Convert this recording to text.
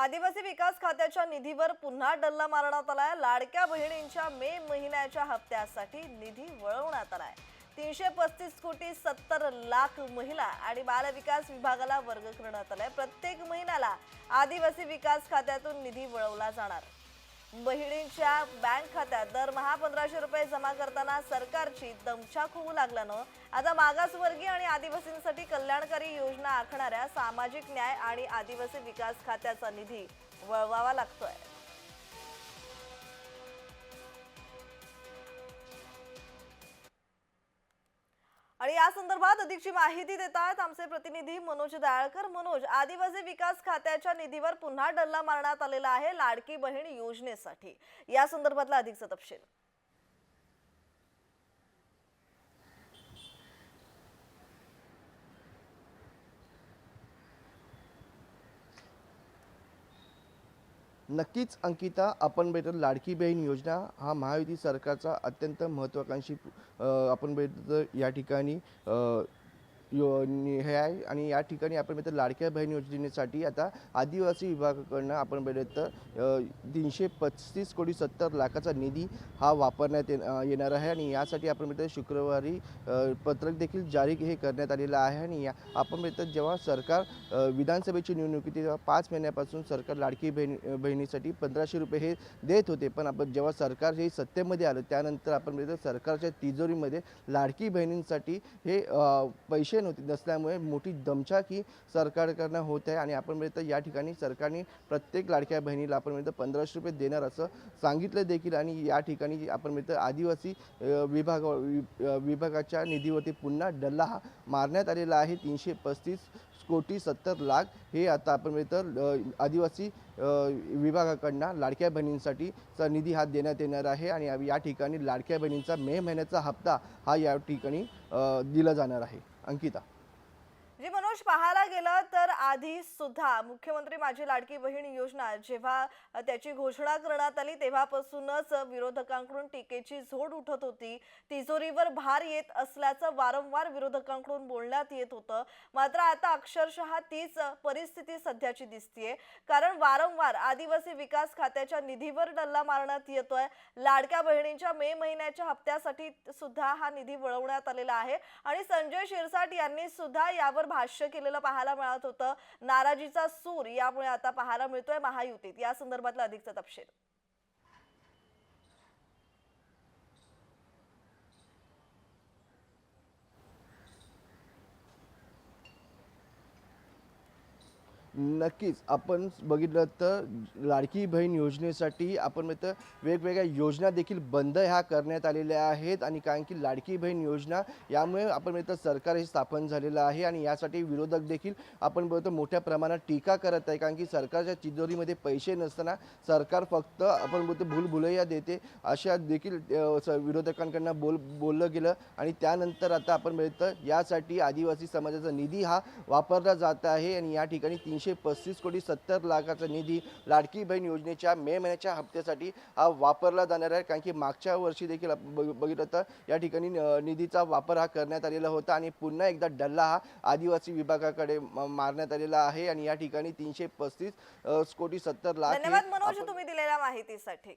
आदिवासी विकास खात्याच्या निधीवर पुन्हा डल्ला मारण्यात आलाय. लाडक्या बहिणींच्या मे महिन्याच्या हप्त्यासाठी निधी वळवण्यात आलाय. तीनशे पस्तीस कोटी सत्तर लाख महिला आणि बालविकास विभागाला वर्ग करण्यात आलाय. प्रत्येक महिन्याला आदिवासी विकास खात्यातून निधी वळवला जाणार. बहिणींच्या बँक खात्यात दरमहा पंधराशे रुपये जमा करताना सरकारची दमछाक होऊ लागल्यानं आता मागासवर्गीय आणि आदिवासींसाठी कल्याणकारी योजना आखणाऱ्या सामाजिक न्याय आणि आदिवासी विकास खात्याचा निधी वळवावा लागतोय. आणि या संदर्भात अधिकची माहिती देत आहेत आमचे प्रतिनिधी मनोज दाळकर. मनोज आदिवासी विकास खात्याच्या निधीवर पुन्हा डल्ला मारण्यात आलेला आहे लाडकी बहीण योजनेसाठी. या संदर्भातला अधिकचा तपशील. नक्कीच अंकिता आपण भेटत लाडकी बहीण योजना हा महायुती सरकारचा अत्यंत महत्त्वाकांक्षी आपण भेटत या ठिकाणी यो हे आहे. आणि या ठिकाणी आपण मिळतं लाडक्या बहीण योजनेसाठी आता आदिवासी विभागाकडनं आपण तर तीनशे पस्तीस कोटी सत्तर लाखाचा निधी हा वापरण्यात ये- येणार आहे. आणि यासाठी आपण मिळतं शुक्रवारी पत्रक देखील जारी हे करण्यात आलेलं आहे. आणि या आपण मिळतं जेव्हा सरकार विधानसभेची निवडणुकी तेव्हा पाच महिन्यापासून सरकार लाडकी बहिणी बहिणीसाठी पंधराशे रुपये हे देत होते. पण आपण जेव्हा सरकार हे सत्तेमध्ये आलं त्यानंतर आपण मिळतं सरकारच्या तिजोरीमध्ये लाडकी बहिणींसाठी हे पैसे ऑक्सिजन होती. नसल्यामुळे मोठी दमछाकी सरकारकडनं होत आहे आणि आपण या ठिकाणी सरकारने प्रत्येक लाडक्या बहिणीला आपण पंधराशे रुपये देणार असं सांगितलं देखील आणि या ठिकाणी आपण आदिवासी विभाग विभागाच्या निधीवरती पुन्हा डल्ला हा मारण्यात आलेला आहे. तीनशे पस्तीस कोटी सत्तर लाख हे आता आपण आदिवासी विभागाकडनं लाडक्या बहिणींसाठीचा निधी हा देण्यात येणार आहे आणि या- ठिकाणी लाडक्या बहिणींचा मे महिन्याचा हप्ता हा या ठिकाणी दिला जाणार आहे. अंकिता जी मनोज पाहायला गेलं तर आधी सुद्धा मुख्यमंत्री माझी लाडकी बहीण योजना जेव्हा त्याची घोषणा करण्यात आली तेव्हापासूनच विरोधकांकडून टीकेची झोड उठत होती. तिजोरीवर भार येत असल्याचं वारंवार विरोधकांकडून बोलण्यात येत होतं. मात्र आता अक्षरशः तीच परिस्थिती सध्याची दिसतीये. कारण वारंवार आदिवासी विकास खात्याच्या निधीवर डल्ला मारण्यात येतोय. लाडक्या बहिणींच्या मे महिन्याच्या हप्त्यासाठी सुद्धा हा निधी वळवण्यात आलेला आहे. आणि संजय शिरसाट यांनी सुद्धा यावर भाष्य केलेलं पाहायला मिळत होतं. नाराजीचा सूर यामुळे आता पाहायला मिळतोय महायुतीत. या संदर्भातला अधिकचा तपशील. नक्कीच. आपण बघितलं तर लाडकी बहीण योजनेसाठी आपण म्हणतं वेगवेगळ्या योजना देखील बंद ह्या करण्यात आलेल्या आहेत आणि कारण की लाडकी बहीण योजना यामुळे आपण म्हणतं सरकार हे स्थापन झालेलं आहे आणि यासाठी विरोधक देखील आपण बोलतो मोठ्या प्रमाणात टीका करत आहे कारण की सरकारच्या तिजोरीमध्ये पैसे नसताना सरकार फक्त आपण बोलतो भूलभुलैया देते अशा देखील विरोधकांकडनं बोल बोललं गेलं आणि त्यानंतर आता आपण मिळतं यासाठी आदिवासी समाजाचा निधी हा वापरला जात आहे आणि या ठिकाणी तीनशे पस्तीस कोटी सत्तर लाखाचा निधी लाडकी बहीण योजनेच्या मे महिन्याच्या हप्त्यासाठी हा वापरला जाणार आहे. कारण की मागच्या वर्षी देखील बघितलं तर या ठिकाणी निधीचा वापर हा करण्यात आलेला होता आणि पुन्हा एकदा डल्ला हा आदिवासी विभागाकडे मारण्यात आलेला आहे आणि या ठिकाणी तीनशे पस्तीस कोटी सत्तर लाख धन्यवाद मनोज तुम्ही दिलेल्या माहितीसाठी.